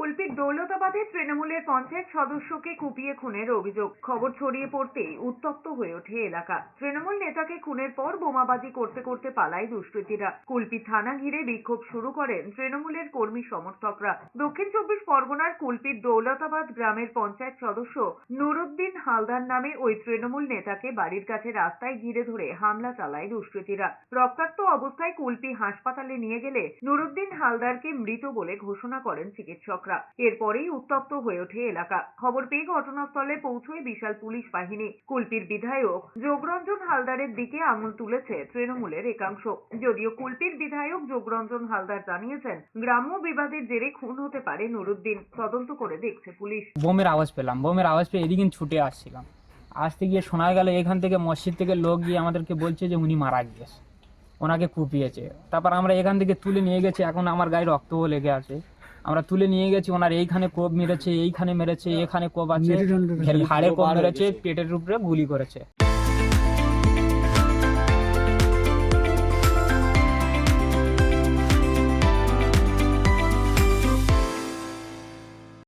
কুলপির দৌলতাবাদে তৃণমূলের পঞ্চায়েত সদস্যকে কুপিয়ে খুনের অভিযোগ। খবর ছড়িয়ে পড়তেই উত্তপ্ত হয়ে ওঠে এলাকা। তৃণমূল নেতাকে খুনের পর বোমাবাজি করতে করতে পালায় দুষ্কৃতীরা। কুলপি থানা ঘিরে বিক্ষোভ শুরু করেন তৃণমূলের কর্মী সমর্থকরা। দক্ষিণ চব্বিশ পরগনার কুলপির দৌলতাবাদ গ্রামের পঞ্চায়েত সদস্য নুরুদ্দিন হালদার নামে ওই তৃণমূল নেতাকে বাড়ির কাছে রাস্তায় ঘিরে ধরে হামলা চালায় দুষ্কৃতীরা। রক্তাক্ত অবস্থায় কুলপি হাসপাতালে নিয়ে গেলে নুরুদ্দিন হালদারকে মৃত বলে ঘোষণা করেন চিকিৎসকরা। এরপরেই উত্তপ্ত হয়ে ওঠে এলাকা। খবর পেয়ে ঘটনাস্থলে পৌঁছয় বিশাল পুলিশ বাহিনী। কুলপির বিধায়ক যোগরঞ্জন হালদারের দিকে আঙুল তুলেছে তৃণমূলের একাংশ। যদিও কুলপির বিধায়ক যোগরঞ্জন হালদার জানিয়েছেন, গ্রাম্য বিবাদের জেরে খুন হতে পারে নুরুদ্দিন। তদন্ত করে দেখছে পুলিশ। বোমের আওয়াজ পেলাম, বোমের আওয়াজ পেয়ে এদিকে ছুটে আসছিলাম। আসতে গিয়ে শোনা গেল, এখান থেকে মসজিদ থেকে লোক গিয়ে আমাদেরকে বলছে যে উনি মারা গিয়েছে। ওনাকে কুপিয়েছে। তারপর আমরা এখান থেকে তুলে নিয়ে গেছি, এখন আমার গায়ে রক্তও লেগে আছে। আমরা তুলে নিয়ে গেছি ওনার এইখানে কোপ মেরেছে এইখানে মেরেছে এখানে কোপ আছে ঘাড়ে কোপ মেরেছে পেটের উপরে গুলি করেছে।